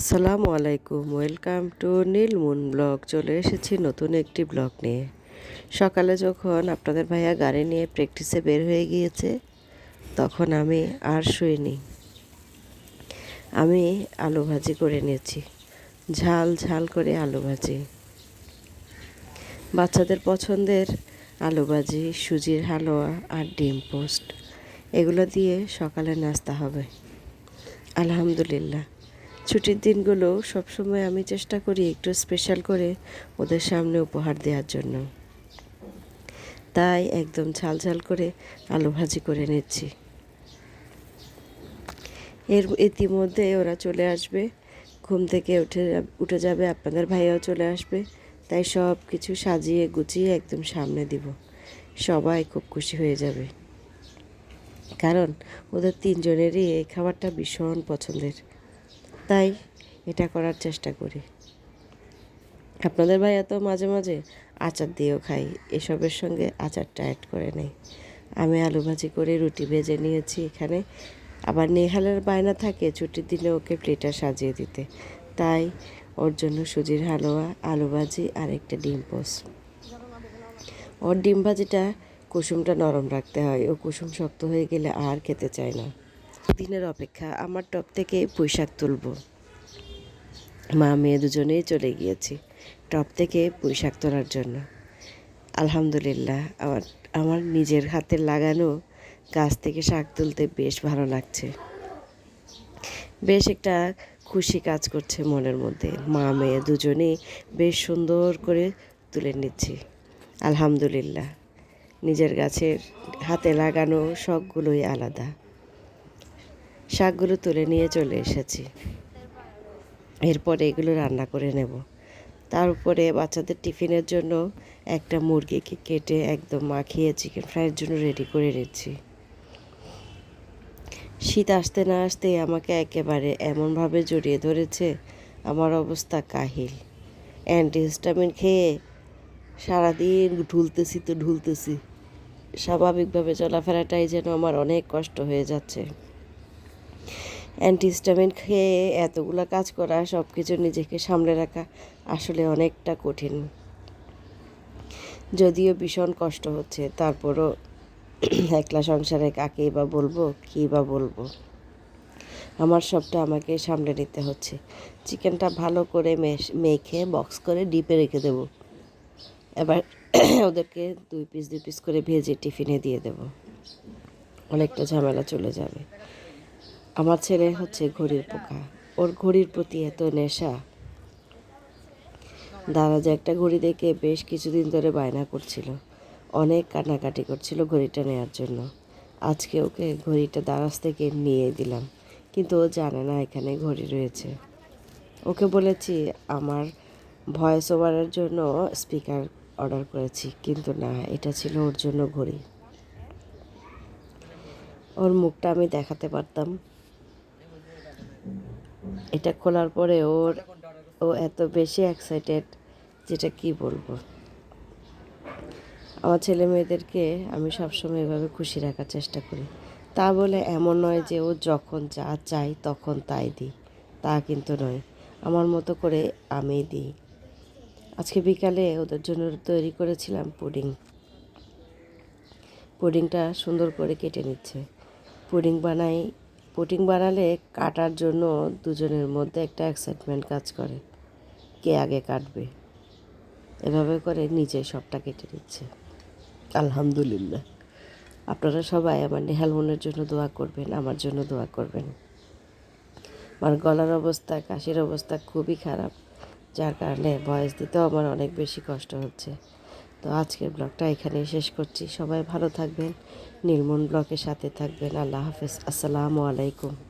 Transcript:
আসসালামু আলাইকুম, welcome to Neel moon blog. চলে এসেছি নতুন একটি ব্লগ নিয়ে। সকালে যখন আপনাদের ভাইয়া গাড়ি নিয়ে প্র্যাকটিসে বের হয়ে গিয়েছে, তখন আমি আর শুইনি। আমি আলু ভাজি করে নিয়েছি। ঝাল ঝাল করে আলু ভাজি। বাচ্চাদের পছন্দের আলু ভাজি, সুজির হালুয়া আর ডিম পোস্ট। এগুলো দিয়ে সকালে নাস্তা হবে। আলহামদুলিল্লাহ। ছুটির দিনগুলো সবসময় আমি চেষ্টা করি একটু স্পেশাল করে ওদের সামনে উপহার দেওয়ার জন্য। তাই একদম ঝাল ঝাল করে আলু ভাজি করে নিচ্ছি। এর ইতিমধ্যে ওরা চলে আসবে। ঘুম থেকে উঠে উঠে যাবে, আপনাদের ভাইয়াও চলে আসবে। তাই সব কিছু সাজিয়ে গুছিয়ে একদম সামনে দিব। সবাই খুব খুশি হয়ে যাবে। কারণ ওদের তিনজনেরই এই খাবারটা ভীষণ পছন্দের। তাই এটা করার চেষ্টা করি। আপনাদের ভাইয়া তো মাঝে মাঝে আচার দিয়েও খাই এসবের সঙ্গে আচারটা অ্যাড করে নেই আমি আলু ভাজি করে রুটি ভেজে নিয়েছি এখানে। আবার নেহালের বায়না থাকে ছুটির দিনে ওকে প্লেটার সাজিয়ে দিতে। তাই ওর জন্য সুজির হালুয়া, আলু ভাজি আর একটা ডিম পোস। ওর ডিম ভাজিটা কুসুমটা নরম রাখতে হয়। ও কুসুম শক্ত হয়ে গেলে আর খেতে চায় না। দিনের অপেক্ষা আমার টপ থেকে পুঁইশাক তুলব। মা, মেয়ে দুজনেই চলে গিয়েছি টপ থেকে পুঁইশাক তোলার জন্য। আলহামদুলিল্লাহ আমার আমার নিজের হাতে লাগানো গাছ থেকে শাক তুলতে বেশ ভালো লাগছে। বেশ একটা খুশি কাজ করছে মনের মধ্যে। মা, মেয়ে দুজনেই বেশ সুন্দর করে তুলে নিচ্ছি। আলহামদুলিল্লাহ, নিজের গাছের হাতে লাগানো শখগুলোই আলাদা। শাকগুলো তুলে নিয়ে চলে এসেছি। এরপরে এগুলো রান্না করে নেব। তার উপরে বাচ্চাদের টিফিনের জন্য একটা মুরগিকে কেটে একদম মাখিয়ে চিকেন ফ্রাইয়ের জন্য রেডি করে নিচ্ছি। শীত আসতে না আসতেই আমাকে একেবারে এমনভাবে জড়িয়ে ধরেছে, আমার অবস্থা কাহিল। অ্যান্টিহিস্টামিন খেয়ে সারাদিন ঢুলতেছি তো ঢুলতেছি। স্বাভাবিকভাবে চলাফেরাটাই যেন আমার অনেক কষ্ট হয়ে যাচ্ছে। অ্যান্টিহিস্টামিন খেয়ে এতগুলো কাজ করা সব কিছু নিজেকে সামলে রাখা আসলে অনেকটা কঠিন। যদিও ভীষণ কষ্ট হচ্ছে, তারপরও একলা সংসারে কাকেই বা বলব, কী বা বলব? আমার সবটা আমাকে সামলে নিতে হচ্ছে। চিকেনটা ভালো করে মেখে, বক্স করে ডিপে রেখে দেব। এবার ওদেরকে দুই পিস দুই পিস করে ভেজে টিফিনে দিয়ে দেব। অনেকটা ঝামেলা চলে যাবে। আমার ছেলে হচ্ছে ঘড়ির পোকা। ওর ঘড়ির প্রতি এত নেশা। দাদা যে একটা ঘড়ি দেখে বেশ কিছুদিন ধরে বায়না করছিল। অনেক কান্নাকাটি করছিল ঘড়িটা নেওয়ার জন্য। আজকে ওকে ঘড়িটা দারাজ থেকে নিয়ে দিলাম, কিন্তু ও জানে না এখানে ঘড়ি রয়েছে। ওকে বলেছি, আমার ভয়েস ওভারের জন্য স্পিকার অর্ডার করেছি, কিন্তু না, এটা ছিল ওর জন্য ঘড়ি। ওর মুখটা আমি দেখাতে পারতাম। এটা খোলার পরে ওর, ও এত বেশি এক্সাইটেড যেটা কি বলব? আমার ছেলে মেয়েদেরকে আমি সবসময় এভাবে খুশি রাখার চেষ্টা করি। তা বলে এমন নয় যে ও যখন যা চাই তখন তাই দিই, তা কিন্তু নয়। আমার মতো করে আমি দিই। আজকে বিকালে ওদের জন্য তৈরি করেছিলাম পুডিং। পুডিংটা সুন্দর করে কেটে নিচ্ছে। পুডিং বানাই পুডিং বানালে কাটার জন্য দুজনের মধ্যে একটা এক্সাইটমেন্ট কাজ করে। কে আগে কাটবে? এভাবে করে নিজে সবটা কেটে নিচ্ছে। আলহামদুলিল্লাহ। আপনারা সবাই আমার নেহাল মনের জন্য দোয়া করবেন আমার জন্য দোয়া করবেন। আমার গলার অবস্থা কাশির অবস্থা খুবই খারাপ যার কারণে ভয়েস দিতেও আমার অনেক বেশি কষ্ট হচ্ছে। তো আজকের ব্লগটা এখানেই শেষ করছি। সবাই ভালো থাকবেন, নীলমন ব্লকের সাথে থাকবেন। আল্লাহ হাফেজ। আসসালামু আলাইকুম।